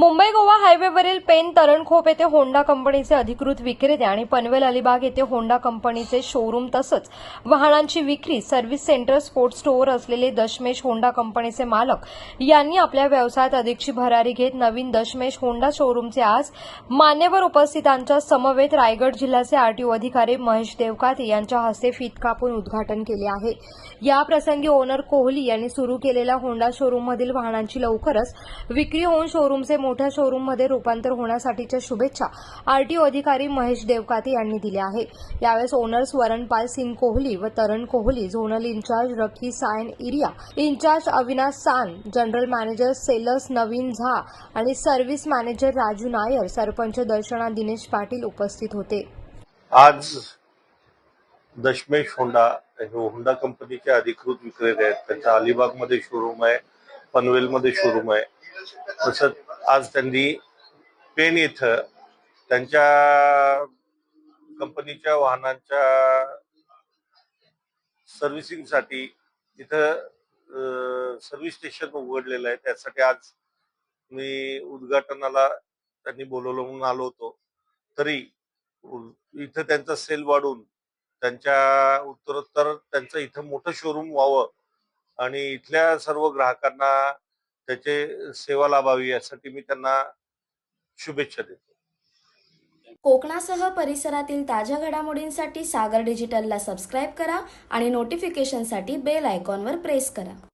मुंबई गोवा हायवेवरील पेन तरणखोप येथे होंडा कंपनीचे अधिकृत विक्रेते आणि पनवेल अलिबाग येथे होंडा कंपनीचे शोरूम तसंच वाहनांची विक्री सर्व्हिस सेंटर स्पोर्ट्स स्टोअर असलेले दशमेश होंडा कंपनीचे मालक यांनी आपल्या व्यवसायात अधिकची भरारी घेत नवीन दशमेश होंडा शोरूमचे आज मान्यवर उपस्थितांच्या समवेत रायगड जिल्ह्याचे आरटीओ अधिकारी महेश देवकाते यांच्या हस्ते फीत कापून उद्घाटन केले आहे. या प्रसंगी ओनर कोहली यांनी सुरू केलेल्या होंडा शोरूममधील वाहनांची लवकरच विक्री होऊन शोरूमचे मोठ्या शोरूममध्ये रूपांतर होण्यासाठीच्या शुभेच्छा आरटीओ अधिकारी महेश देवकाते यांनी दिल्या आहे यावेळेस ओनर स्वरणपाल सिंग कोहली व Taran Kohli zonal in-charge Rocky Sayan area in-charge Avinash San general manager sales Naveen Jha आणि सर्व्हिस मॅनेजर राजू नायर सरपंच दर्शना दिनेश पाटील उपस्थित होते. आज दशमेश होंडा हे होंडा कंपनीचे अधिकृत विक्रेते आहेत. त्यांचा अलिबागमध्ये शोरूम आहे पनवेलमध्ये शोरूम आहे. तसंच आज त्यांनी पेन इथं त्यांच्या कंपनीच्या वाहनांच्या सर्व्हिसिंगसाठी इथं सर्व्हिस स्टेशन उघडलेलं आहे. त्यासाठी आज मी उद्घाटनाला त्यांनी बोलवलं म्हणून आलो होतो. तरी इथं त्यांचा सेल वाढून त्यांच्या उत्तरोत्तर त्यांचं इथं मोठं शोरूम व्हावं आणि इथल्या सर्व ग्राहकांना त्याचे सेवा लाभावी यासाठी मी त्यांना शुभेच्छा देतो. कोकणासह परिसरातील ताज्या घडामोडींसाठी सागर डिजिटलला सबस्क्राईब करा आणि नोटिफिकेशनसाठी बेल आयकॉनवर प्रेस करा.